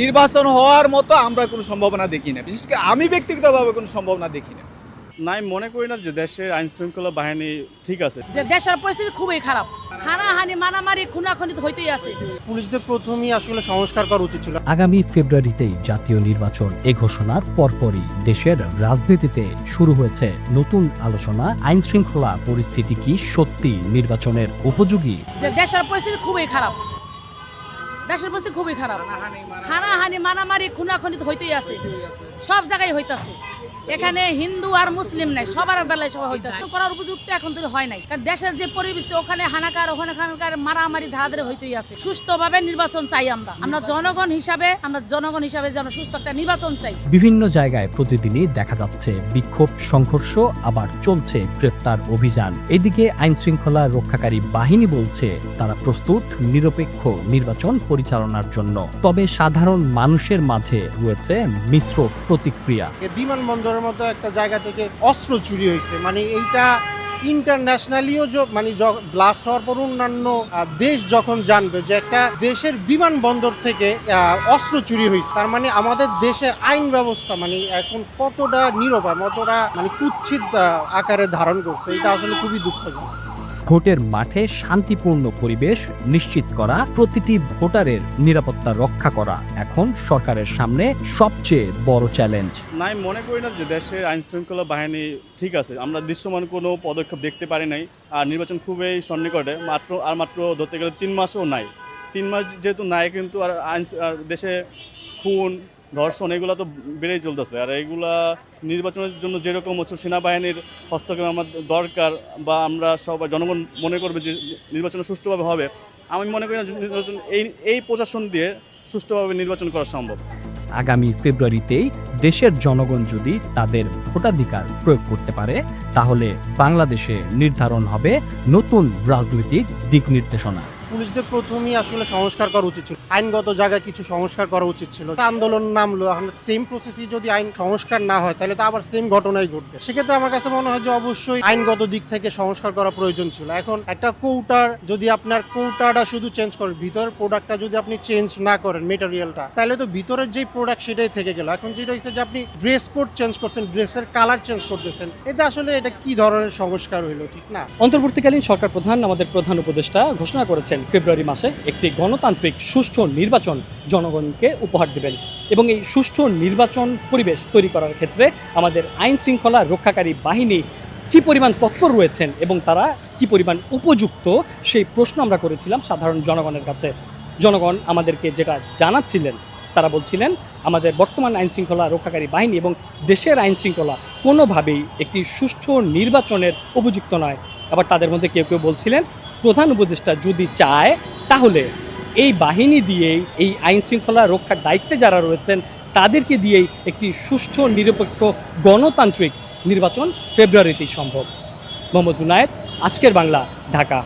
নির্বাচন হওয়ার মতো আমরা কোনো সম্ভাবনা দেখি না। বিশেষ করে আমি ব্যক্তিগতভাবে কোনো সম্ভাবনা দেখি না। না আমি মনে করি না যে দেশের আইন শৃঙ্খলা বাহিনী ঠিক আছে। যে দেশের পরিস্থিতি খুবই খারাপ। হানাহানি মারামারি খুনাখুনি তো হইতেই আছে। পুলিশদের প্রথমেই আসলে সংস্কার করা উচিত ছিল। আগামী ফেব্রুয়ারিতেই জাতীয় নির্বাচন এ ঘোষণার পরপরই দেশের রাজনীতিতে শুরু হয়েছে নতুন আলোচনা। আইন শৃঙ্খলা পরিস্থিতি কি সত্যি নির্বাচনের উপযোগী? যে দেশের পরিস্থিতি খুবই খারাপ। দেশের পরিস্থিতি খুবই খারাপ। হানাহানি মারামারি। খুনাখুনি হইতেই আছে। সব জায়গায় হইতাছে। এখানে হিন্দু আর মুসলিম নাই সবার বেলায় সবাই হইতাছে। করার উপযুক্ত এখন তো হয় নাই। কারণ দেশের যে পরিবেশ ওখানে হানাকার ওখানে খানাকার মারামারি ধারাধারে হইতেই আছে সুস্থভাবে নির্বাচন চাই আমরা। আমরা জনগণ হিসাবে আমরা জনগণ হিসাবে যে আমরা সুস্থ একটা নির্বাচন চাই। বিভিন্ন জায়গায় প্রতিদিনই দেখা যাচ্ছে বিক্ষোভ সংঘর্ষ আবার চলছে গ্রেফতার অভিযান। এদিকে আইন শৃঙ্খলা রক্ষাকারী বাহিনী বলছে তারা প্রস্তুত নিরপেক্ষ নির্বাচন পরিচালনার জন্য। তবে সাধারণ মানুষের মাঝে রয়েছে মিশ্র প্রতিক্রিয়া। এ বিমানবন্দরের মতো একটা জায়গা থেকে অস্ত্র চুরি হয়েছে। মানে এইটা ইন্টারন্যাশনালিও মানে ব্লাস্ট হওয়ার পর অন্যান্য দেশ যখন জানবে যে একটা দেশের বিমান বন্দর থেকে অস্ত্র চুরি হয়েছে, তার মানে আমাদের দেশের আইন ব্যবস্থা মানে এখন কতটা নিরপায় কতটা মানে কুচ্ছিত আকারে ধারণ করছে, এটা আসলে খুবই দুঃখজনক। ভোটের মাঠে শান্তিপূর্ণ পরিবেশ নিশ্চিত করা, প্রতিটি ভোটারের নিরাপত্তা রক্ষা করা এখন সরকারের সামনে সবচেয়ে বড় চ্যালেঞ্জ। নাই, মনে করি না যে দেশের আইন শৃঙ্খলা বাহিনী ঠিক আছে। আমরা দৃশ্যমান কোনো পদক্ষেপ দেখতে পারি নাই। আর নির্বাচন খুবই সন্নিকটে, মাত্র, আর মাত্র ধরতে গেলে তিন মাসও নাই। তিন মাস যেহেতু নাই কিন্তু আর আইন দেশে খুন ধর্ষণ, এগুলো তো বেড়েই চলতেছে। আর এগুলা নির্বাচনের জন্য যেরকম হচ্ছে সেনাবাহিনীর হস্তক্ষেপ আমার দরকার বা আমরা সবাই, জনগণ মনে করবে যে নির্বাচন সুষ্ঠুভাবে হবে, আমি মনে করি নির্বাচন, এই এই প্রশাসন দিয়ে সুষ্ঠুভাবে নির্বাচন করা সম্ভব। আগামী ফেব্রুয়ারিতেই দেশের জনগণ যদি তাদের ভোটাধিকার প্রয়োগ করতে পারে, তাহলে বাংলাদেশে নির্ধারণ হবে নতুন রাজনৈতিক দিক নির্দেশনা। পুলিশদের প্রথমেই আসলে সংস্কার করা উচিত ছিল। আইনগত জায়গায় কিছু সংস্কার করা উচিত ছিল। আন্দোলন নামলো সেম প্রসেসই যদি আইন সংস্কার না হয়, তাহলে তো আবার সেম ঘটনাই ঘটবে। সেক্ষেত্রে আমার কাছে মনে হয় যে অবশ্যই আইনগত দিক থেকে সংস্কার করা প্রয়োজন ছিল। এখন একটা কৌটার, যদি আপনার কৌটাটা শুধু চেঞ্জ করেন ভিতরের প্রোডাক্টটা যদি আপনি চেঞ্জ না করেন মেটেরিয়ালটা তাহলে তো ভিতরের যেই প্রোডাক্ট সেটাই থেকে গেল। এখন যেটা হচ্ছে যে আপনি ড্রেস কোড চেঞ্জ করছেন ড্রেসের কালার চেঞ্জ করতেছেন, এটা আসলে এটা কি ধরনের সংস্কার হইল, ঠিক না? অন্তর্বর্তীকালীন সরকার প্রধান, আমাদের প্রধান উপদেষ্টা ঘোষণা করেছেন ফেব্রুয়ারি মাসে একটি গণতান্ত্রিক সুষ্ঠু নির্বাচন জনগণকে উপহার দেবেন এবং এই সুষ্ঠু নির্বাচন পরিবেশ তৈরি করার ক্ষেত্রে আমাদের আইন শৃঙ্খলা রক্ষাকারী বাহিনী কি পরিমাণ তৎপর রয়েছেন এবং তারা কি পরিমাণ উপযুক্ত সেই প্রশ্ন আমরা করেছিলাম সাধারণ জনগণের কাছে। জনগণ আমাদেরকে যেটা জানাচ্ছিলেন, তারা বলছিলেন, আমাদের বর্তমান আইন শৃঙ্খলা রক্ষাকারী বাহিনী এবং দেশের আইন শৃঙ্খলা কোনোভাবেই একটি সুষ্ঠু নির্বাচনের উপযুক্ত নয়। আবার তাদের মধ্যে কেউ কেউ বলছিলেন প্রধান উপদেষ্টা যদি চায়, তাহলে এই বাহিনী দিয়েই, এই আইন শৃঙ্খলা রক্ষার দায়িত্বে যারা রয়েছেন, তাদেরকে দিয়েই একটি সুষ্ঠু, নিরপেক্ষ গণতান্ত্রিক নির্বাচন ফেব্রুয়ারিতেই সম্ভব। মোহাম্মদ জুনায়েদ, আজকের বাংলা, ঢাকা।